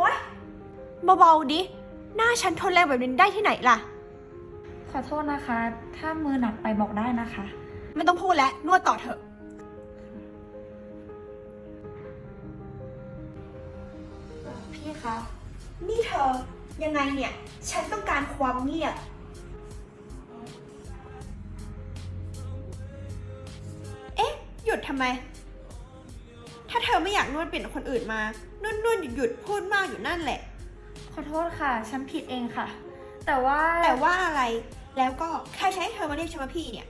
อ๊ยเบาๆดิ หน้าฉันทนแรงแบบนี้ได้ที่ไหนล่ะ ขอโทษนะคะ ถ้ามือหนักไปบอกได้นะคะ ไม่ต้องพูดแล้วนวดต่อเถอะ พี่คะ นี่เธอ ยังไงเนี่ย ฉันต้องการความเงียบ เอ๊ะ หยุดทำไม ถ้าเธอไม่อยากนวดเปลี่ยนคนอื่นมานวดนวดหยุดหยุดพูดมากอยู่นั่นแหละ ขอโทษค่ะ ฉันผิดเองค่ะ แต่ว่าแต่ว่าอะไรแล้วก็ใครใช้ให้เธอมาเรียกฉันว่าพี่เนี่ย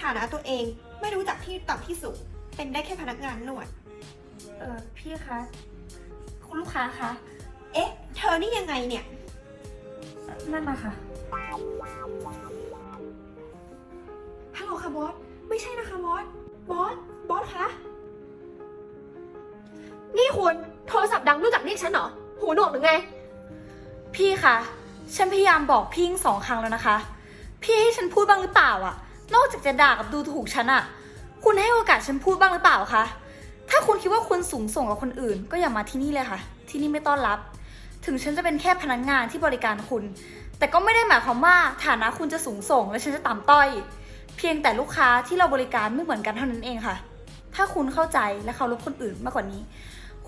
ฐานะตัวเองไม่รู้จักที่ต่ำที่สูงเป็นได้แค่พนักงานนวด เออพี่คะคุณลูกค้าคะเอ๊ะ เธอนี่ยังไงเนี่ย นั่นนะคะฮัลโหลค่ะบอส ไม่ใช่นะคะบอส บอส บอสคะ นี่คุณโทรศัพท์ดังรู้จักเรียกฉันเหรอ หูหนวกหรือไง พี่คะ ฉันพยายามบอกพี่ทั้งสองครั้งแล้วนะคะ พี่ให้ฉันพูดบ้างหรือเปล่าอะนอกจากจะด่ากับดูถูกฉันอะคุณให้โอกาสฉันพูดบ้างหรือเปล่าคะ ถ้าคุณคิดว่าคุณสูงส่งกับคนอื่น ก็อย่ามาที่นี่เลยค่ะ ที่นี่ไม่ต้อนรับ ถึงฉันจะเป็นแค่พนักงานที่บริการคุณ แต่ก็ไม่ได้หมายความว่าฐานะคุณจะสูงส่งและฉันจะต่ำต้อย เพียงแต่ลูกค้าที่เราบริการไม่เหมือนกันเท่านั้นเองค่ะ ถ้าคุณเข้าใจและเคารพคนอื่นมากกว่านี้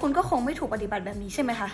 คุณก็คงไม่ถูกปฏิบัติแบบนี้ใช่ไหมคะ